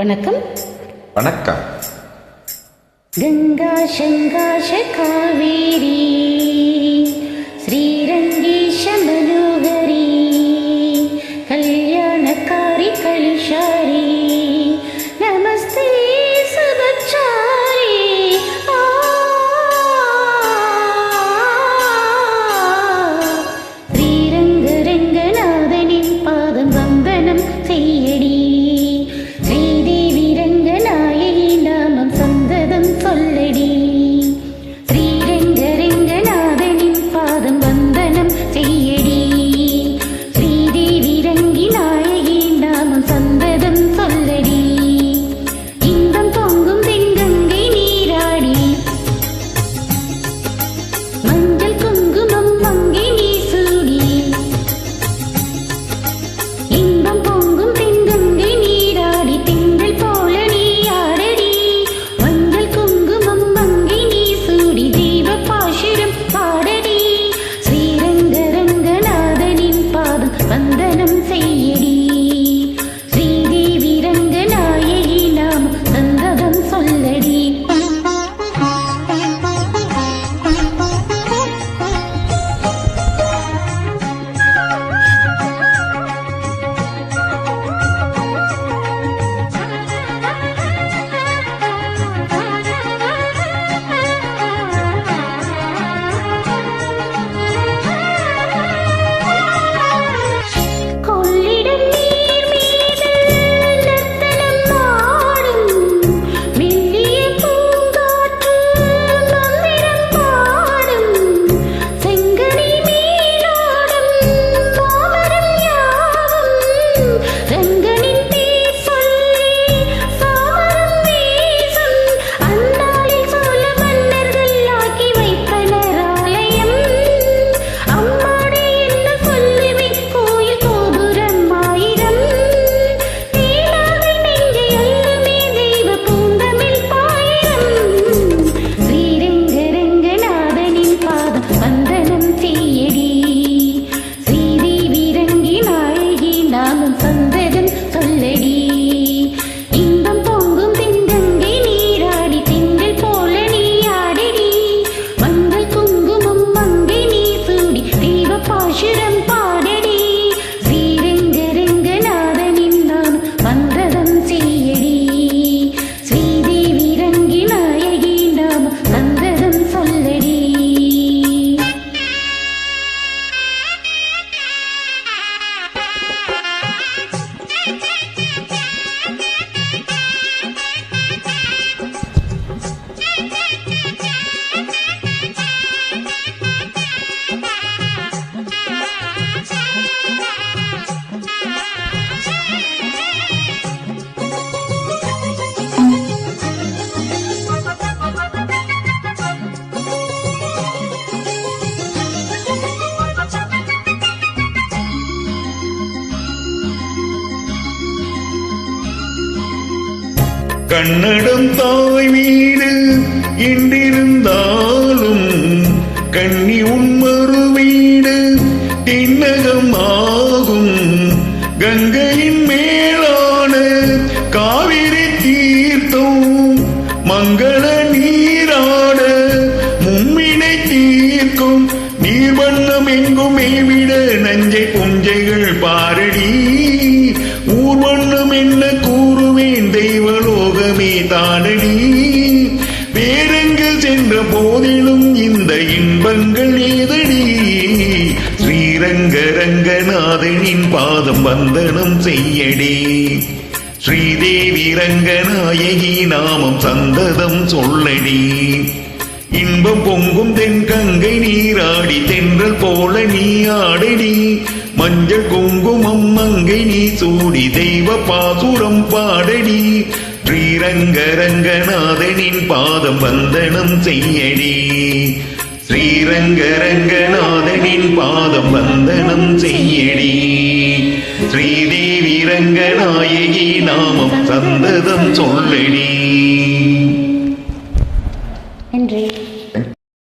வணக்கம். வணக்கம். கங்கா சங்கா காவேரி. கன்னடம் தாய் வீடு இன்றிருந்தாலும் கண்ணி உன்மறு வீடு திண்ணகம் ஆகும் கங்கையின் மேலான காவிரி தீர்த்தம் மங்கள நீராட மும்மினை தீர்க்கும். நீர்வண்ணம் எங்கும் விட நஞ்சை புஞ்சைகள் பாரடி தானடி வேறெங்கு சென்ற போதிலும் இந்த இன்பங்கள் ஏதடி ஸ்ரீரங்க ரங்கநாதனின் பாதம் வந்தனம் செய்யடி. ஸ்ரீதேவி ரங்கநாயகி நாமம் சந்ததம் சொல்லடி. இன்பம் பொங்கும் தென் கங்கை நீராடி தென்றல் போல நீ ஆடடி. மஞ்சள் குங்குமம் மங்கை நீ சூடி தெய்வ பாசுரம் பாடடி. ஸ்ரீரங்கரங்கநாதனின் பாதம் வந்தனம் செய்யடி. ஸ்ரீரங்கரங்கநாதனின் பாதம் வந்தனம் செய்யடி. ஸ்ரீதேவி ரங்கநாயகி நாமம் சந்ததம் சொல்லடி.